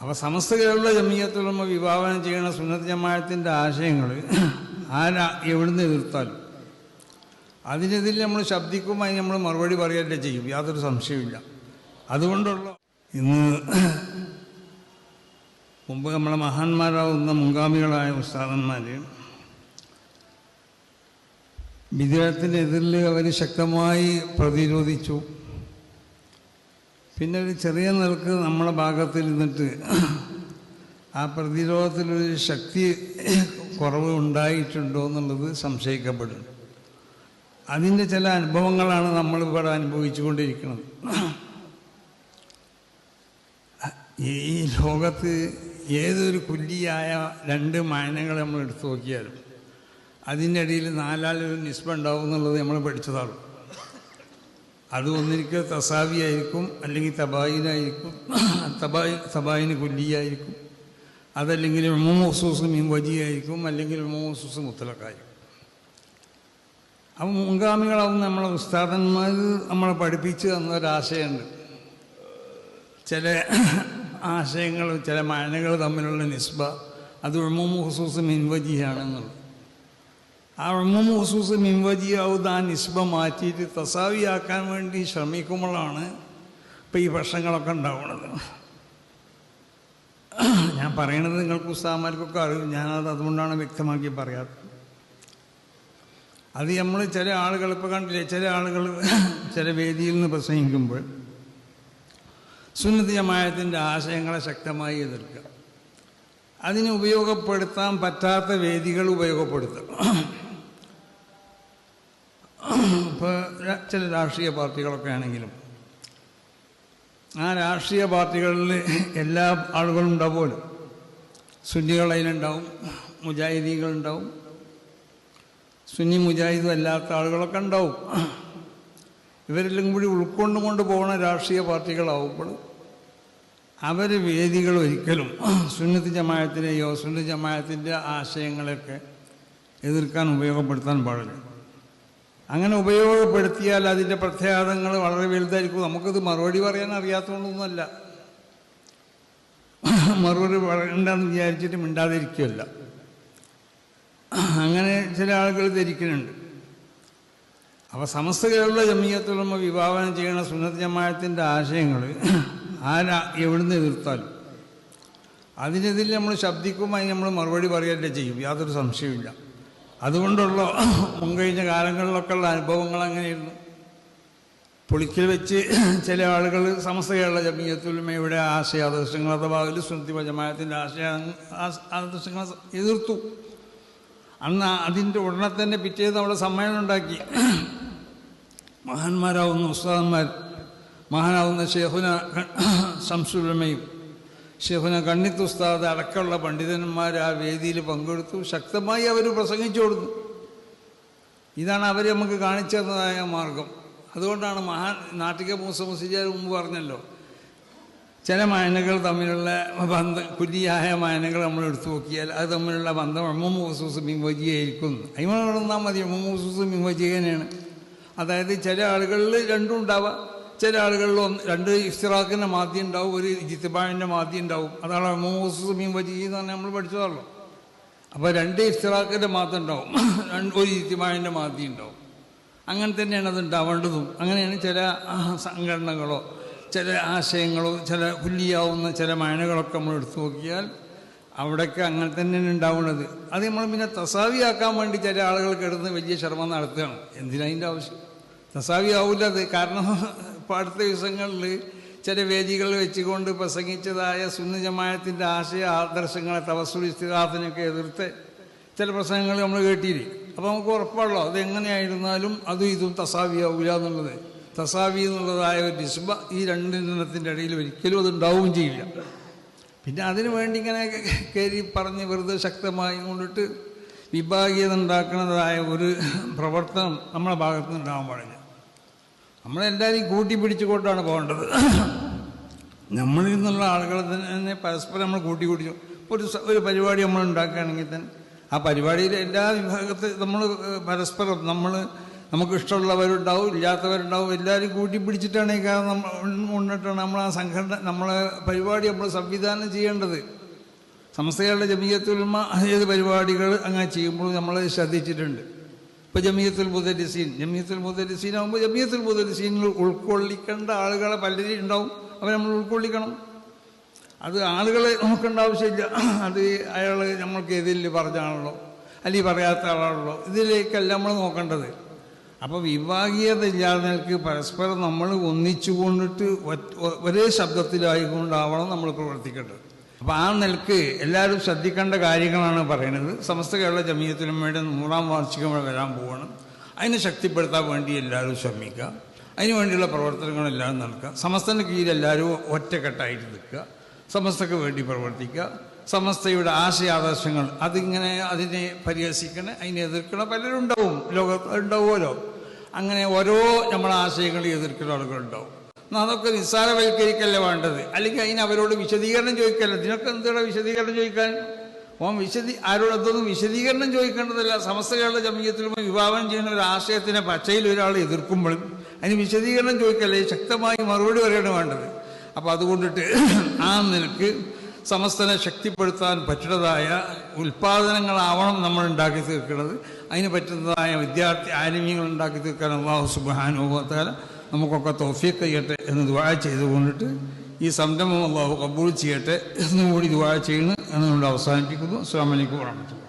അപ്പോൾ സമസ്ത കേരള ജമീയത്തുലമ വിഭാവനം ചെയ്യുന്ന സുന്നത്ത് ജമാഅത്തിന്റെ ആശയങ്ങൾ ആരാ എവിടുന്ന് എതിർത്താലും. അതിനെതിരെ നമ്മൾ ശബ്ദിക്കുമായി നമ്മൾ മറുപടി പറയുകയല്ലേ ചെയ്യും. യാതൊരു സംശയമില്ല അതുകൊണ്ടുള്ള ഇന്ന് മുമ്പ് നമ്മളെ മഹാന്മാരാവുന്ന മുൻഗാമികളായ ഉസ്താദന്മാർ വിദേഹത്തിനെതിരിൽ അവർ ശക്തമായി പ്രതിരോധിച്ചു. പിന്നെ ഒരു ചെറിയ നിലയ്ക്ക് നമ്മളെ ഭാഗത്തിൽ നിന്നിട്ട് ആ പ്രതിരോധത്തിലൊരു ശക്തി കുറവ് ഉണ്ടായിട്ടുണ്ടോ എന്നുള്ളത് സംശയിക്കപ്പെടും. അതിന്റെ ചില അനുഭവങ്ങളാണ് നമ്മൾ നമ്മളിവിടെ അനുഭവിച്ചുകൊണ്ടിരിക്കുന്നത്. ഈ ലോകത്ത് ഏതൊരു കുല്ലിയായ രണ്ട് മായനങ്ങൾ നമ്മൾ എടുത്തു നോക്കിയാലും അതിന്റെ ഇടയിൽ നാലാളൊരു നിസ്ബ ഉണ്ടാവും എന്നുള്ളത് നമ്മൾ പഠിച്ചതാണ്. അത് ഒന്നിരിക്കൽ തസാവിയായിരിക്കും അല്ലെങ്കിൽ തബായിനായിരിക്കും തബായി തബായിന് കുല്ലിയായിരിക്കും അതല്ലെങ്കിൽ മൊമോസൂസ് മീൻ അല്ലെങ്കിൽ മൊമോസൂസ് മുത്തലക്കായിരിക്കും അപ്പം മുൻഗാമികളാവുന്ന നമ്മളെ ഉസ്താദന്മാർ നമ്മളെ പഠിപ്പിച്ച് തന്നൊരാശയമുണ്ട് ചില ആശയങ്ങൾ ചില മാനകൾ തമ്മിലുള്ള നിസ്ബ അത് ഹുസൂസ് മിൻവജിയാണെന്നുള്ളത് ആ ഉമ്മു ഹുസൂസ് മിൻവജിയാവുന്ന ആ നിസ്ബ മാറ്റിയിട്ട് തസാവിയാക്കാൻ വേണ്ടി ശ്രമിക്കുമ്പോഴാണ് ഇപ്പം ഈ പ്രശ്നങ്ങളൊക്കെ ഉണ്ടാവുന്നത് ഞാൻ പറയണത് നിങ്ങൾക്ക് ഉസ്താമാർക്കൊക്കെ അറിയും ഞാനത് അതുകൊണ്ടാണ് വ്യക്തമാക്കി പറയാത്തത് അത് നമ്മൾ ചില ആളുകൾ ഇപ്പോൾ കണ്ടില്ലേ ചില ആളുകൾ ചില വേദിയിൽ നിന്ന് പ്രസംഗിക്കുമ്പോൾ സുന്നതി ജമായത്തിന്റെ ആശയങ്ങളെ ശക്തമായി എതിർക്കുക അതിന് ഉപയോഗപ്പെടുത്താൻ പറ്റാത്ത വേദികൾ ഉപയോഗപ്പെടുത്തുക ഇപ്പോൾ ചില രാഷ്ട്രീയ പാർട്ടികളൊക്കെ ആണെങ്കിലും ആ രാഷ്ട്രീയ പാർട്ടികളിൽ എല്ലാ ആളുകളും ഉണ്ടാവുമല്ലോ. സുന്നികൾ അതിലുണ്ടാവും മുജാഹിദീകളുണ്ടാവും സുന്നി മുജാഹിദും അല്ലാത്ത ആളുകളൊക്കെ ഉണ്ടാവും. ഇവരെല്ലാം കൂടി ഉൾക്കൊണ്ടു കൊണ്ട് പോകുന്ന രാഷ്ട്രീയ പാർട്ടികളാവുമ്പോൾ അവർ വേദികൾ ഒരിക്കലും സുന്നത്ത് ജമായത്തിനെയോ സുന്നത്ത് ജമായത്തിന്റെ ആശയങ്ങളെയൊക്കെ എതിർക്കാൻ ഉപയോഗപ്പെടുത്താൻ പാടില്ല. അങ്ങനെ ഉപയോഗപ്പെടുത്തിയാൽ അതിന്റെ പ്രത്യാഘാതങ്ങൾ വളരെ വലുതായിരിക്കും. നമുക്കത് മറുപടി പറയാൻ അറിയാത്തതുകൊണ്ടൊന്നുമല്ല മറുപടി പറയണ്ടെന്ന് വിചാരിച്ചിട്ട് മിണ്ടാതിരിക്കുകയല്ല അങ്ങനെ ചില ആളുകൾ ധരിക്കുന്നുണ്ട്. അപ്പോൾ സമസ്ത കേരള ജമീയത്തുലമ വിഭാവനം ചെയ്യുന്ന സുന്നത്ത് ജമായത്തിന്റെ ആശയങ്ങൾ ആരാ എവിടുന്ന് എതിർത്താലും അതിനെതിരെ നമ്മൾ ശബ്ദിക്കും അതിന് നമ്മൾ മറുപടി പറയുകയല്ലേ ചെയ്യും. യാതൊരു സംശയവുമില്ല. അതുകൊണ്ടുള്ള മുൻകഴിഞ്ഞ കാലങ്ങളിലൊക്കെ ഉള്ള അനുഭവങ്ങൾ അങ്ങനെയായിരുന്നു പുളിക്കൽ വെച്ച് ചില ആളുകൾ സമസ്ത കേരള ജമീയത്തുലമയുടെ ആശയ ആദർശങ്ങൾ അഥവാ ഒരു സ്മൃതി വജമായത്തിന്റെ ആശയ ആദർശങ്ങൾ എതിർത്തു. അന്ന് അതിന്റെ ഉടനെ തന്നെ പിറ്റേന്ന് അവിടെ സമ്മേളനം ഉണ്ടാക്കി. മഹാന്മാരാവുന്ന ഉസ്താദന്മാർ മഹാനാവുന്ന ഷേഹുന സംസുലമയും ഷെഹുന കണ്ണിത്തുസ്താദ് അടക്കമുള്ള പണ്ഡിതന്മാർ ആ വേദിയിൽ പങ്കെടുത്തു. ശക്തമായി അവർ പ്രസംഗിച്ചു കൊടുത്തു. ഇതാണ് അവർ നമുക്ക് കാണിച്ചു തന്നതായ മാർഗം. അതുകൊണ്ടാണ് മഹാ നാട്ടിക മൂസ മുസിജാർ മുമ്പ് പറഞ്ഞല്ലോ ചില മായനകൾ തമ്മിലുള്ള ബന്ധം കുല്ലിയായ മായനകൾ നമ്മൾ എടുത്തു നോക്കിയാൽ അത് തമ്മിലുള്ള ബന്ധം അമ്മൂസൂസ് മിൻവജിയായിരിക്കും. അതിമ നടന്നാൽ മതി അമ്മൂസൂസ് മിൻവജിയനെയാണ് അതായത് ചില ആളുകളിൽ രണ്ടും ഉണ്ടാവാം. ചില ആളുകളിൽ ഒന്ന് രണ്ട് ഇഫ്തിറാഖിന്റെ മാധ്യം ഉണ്ടാവും ഒരു ജിത്തിബാഴിന്റെ മാധ്യം ഉണ്ടാവും. അതാണ് അമ്മൂസൂസ് വജീ എന്ന് പറഞ്ഞാൽ നമ്മൾ പഠിച്ചതാണല്ലോ. അപ്പോൾ രണ്ട് ഇഫ്തിറാഖിന്റെ മാധ്യം ഉണ്ടാവും. ഒരു ജിത്തിബാഴിന്റെ മാധ്യം ഉണ്ടാവും. അങ്ങനെ തന്നെയാണ് അത് ഉണ്ടാവേണ്ടതും. അങ്ങനെയാണ് ചില സംഘടനകളോ ചില ആശയങ്ങളോ ചില കുല്ലിയാവുന്ന ചില മായനകളൊക്കെ നമ്മൾ എടുത്തു നോക്കിയാൽ അവിടെയൊക്കെ അങ്ങനെ തന്നെയാണ് ഉണ്ടാവുന്നത്. അത് നമ്മൾ പിന്നെ തസാവിയാക്കാൻ വേണ്ടി ചില ആളുകൾ കിടന്ന് വലിയ ശ്രമം നടത്തുകയാണ്. എന്തിനതിന്റെ ആവശ്യം? തസാവി ആവില്ല അത്. കാരണം അടുത്ത ദിവസങ്ങളിൽ ചില വേദികൾ വെച്ചുകൊണ്ട് പ്രസംഗിച്ചതായ സുന്ദജമായത്തിന്റെ ആശയ ആദർശങ്ങളെ തവസുൽ ഇസ്തിഹാത്തിനൊക്കെ എതിർത്ത് ചില പ്രസംഗങ്ങൾ നമ്മൾ കേട്ടിരിക്കും. അപ്പോൾ നമുക്ക് ഉറപ്പാണല്ലോ അത് എങ്ങനെയായിരുന്നാലും അതും ഇതും തസാവിയാവില്ല എന്നുള്ളത്. തസാവി എന്നുള്ളതായ ഒരു നിസ്ബ ഈ രണ്ടിനത്തിന്റെ ഇടയിൽ ഒരിക്കലും അതുണ്ടാവുകയും ചെയ്യില്ല. പിന്നെ അതിനു വേണ്ടി ഇങ്ങനെ കയറി പറഞ്ഞ് വെറുതെ ശക്തമായി കൊണ്ടിട്ട് വിഭാഗീയത ഉണ്ടാക്കുന്നതായ ഒരു പ്രവർത്തനം നമ്മളെ ഭാഗത്ത് നിന്ന് ഉണ്ടാകാൻ പാടില്ല. നമ്മളെല്ലാവരെയും കൂട്ടിപ്പിടിച്ചുകൊണ്ടാണ് പോകേണ്ടത്. നമ്മളിൽ നിന്നുള്ള ആളുകൾ തന്നെ പരസ്പരം നമ്മൾ കൂട്ടി കൂട്ടി ഒരു ഒരു പരിപാടി നമ്മൾ ഉണ്ടാക്കുകയാണെങ്കിൽ തന്നെ ആ പരിപാടിയിൽ എല്ലാ വിഭാഗത്തിൽ നമ്മൾ പരസ്പരം നമ്മൾ നമുക്ക് ഇഷ്ടമുള്ളവരുണ്ടാവും ഇല്ലാത്തവരുണ്ടാവും എല്ലാവരും കൂട്ടിപ്പിടിച്ചിട്ടാണ് ഈ കാരണം നമ്മൾ മുന്നിട്ടാണ് നമ്മൾ ആ സംഘടന നമ്മളെ പരിപാടി നമ്മൾ സംവിധാനം ചെയ്യേണ്ടത്. സംസ്ഥകളുടെ ജമീയത്തുൽമ ഏത് പരിപാടികൾ അങ്ങനെ ചെയ്യുമ്പോൾ നമ്മൾ ശ്രദ്ധിച്ചിട്ടുണ്ട്. ഇപ്പോൾ ജമീയത്തുൽ മുദരിസീൻ. ജമീയത്തുൽ മുദരിസീൻ ആകുമ്പോൾ ജമീയത്തുൽ മുദരിസീനിൽ ഉൾക്കൊള്ളിക്കേണ്ട ആളുകളെ പലരും ഉണ്ടാവും. അവരെ നമ്മൾ ഉൾക്കൊള്ളിക്കണം. അത് ആളുകളെ നോക്കേണ്ട ആവശ്യമില്ല. അത് അയാൾ നമ്മൾക്ക് എതിരിൽ പറഞ്ഞാണല്ലോ അല്ലെങ്കിൽ പറയാത്ത ആളാണല്ലോ. ഇതിലേക്കല്ല നമ്മൾ നോക്കേണ്ടത്. അപ്പോൾ വിഭാഗീയത ഇല്ലാതെ നിൽക്ക് പരസ്പരം നമ്മൾ ഒന്നിച്ചു കൊണ്ടിട്ട് ഒരേ ശബ്ദത്തിലായിക്കൊണ്ടാവണം നമ്മൾ പ്രവർത്തിക്കേണ്ടത്. അപ്പോൾ ആ നിലയ്ക്ക് എല്ലാവരും ശ്രദ്ധിക്കേണ്ട കാര്യങ്ങളാണ് പറയുന്നത്. സമസ്ത കേരള ജമീയത്തിനുമയുടെ നൂറാം വാർഷികം വരാൻ പോവാണ്. അതിനെ ശക്തിപ്പെടുത്താൻ വേണ്ടി എല്ലാവരും ശ്രമിക്കുക. അതിനു വേണ്ടിയുള്ള പ്രവർത്തനങ്ങളെല്ലാം നടക്കുക. സമസ്തന് കീഴിൽ എല്ലാവരും ഒറ്റക്കെട്ടായിട്ട് നിൽക്കുക. സമസ്തക്ക് വേണ്ടി പ്രവർത്തിക്കുക. സമസ്തയുടെ ആശയാദർശങ്ങൾ അതിങ്ങനെ അതിനെ പരിഹസിക്കണ അതിനെ എതിർക്കണ പലരും ഉണ്ടാവും ലോകത്ത് ഉണ്ടാവുമല്ലോ. അങ്ങനെ ഓരോ നമ്മുടെ ആശയങ്ങളെ എതിർക്കുന്ന ആളുകളുണ്ടാവും. അതൊക്കെ നിസ്സാരവൽക്കരിക്കല്ലേ വേണ്ടത്? അല്ലെങ്കിൽ അതിന് അവരോട് വിശദീകരണം ചോദിക്കല്ല? ഇതിനൊക്കെ എന്തുകൊണ്ട് വിശദീകരണം ചോദിക്കാൻ? ഓം വിശദീ ആരോട് അതൊന്നും വിശദീകരണം ചോദിക്കേണ്ടതല്ല. സമസ്ത കേരള ജമീയത്തിലും വിഭാവനം ചെയ്യുന്ന ഒരു ആശയത്തിനെ പച്ചയിൽ ഒരാൾ എതിർക്കുമ്പോഴും അതിന് വിശദീകരണം ചോദിക്കല്ലേ? ശക്തമായി മറുപടി പറയാണ് വേണ്ടത്. അപ്പോൾ അതുകൊണ്ടിട്ട് ആ നിലയ്ക്ക് സമസ്തനെ ശക്തിപ്പെടുത്താൻ പറ്റുന്നതായ ഉൽപ്പാദനങ്ങളാവണം നമ്മൾ ഉണ്ടാക്കി തീർക്കുന്നത്. അതിന് പറ്റുന്നതായ വിദ്യാർത്ഥി ആനിമ്യങ്ങൾ ഉണ്ടാക്കി തീർക്കാൻ അള്ളാഹു സുബാനുഭവത്താൽ നമുക്കൊക്കെ തോഫിയൊക്കെ ചെയ്യട്ടെ എന്ന് ദുവാ ചെയ്തുകൊണ്ടിട്ട് ഈ സംരംഭം അള്ളാഹു കബൂൾ ചെയ്യട്ടെ എന്നുകൂടി ദുവാ ചെയ്യുന്നു എന്നുകൊണ്ട് അവസാനിപ്പിക്കുന്നു. അസ്സാം വലൈക്കും വാഹമത്തുള്ള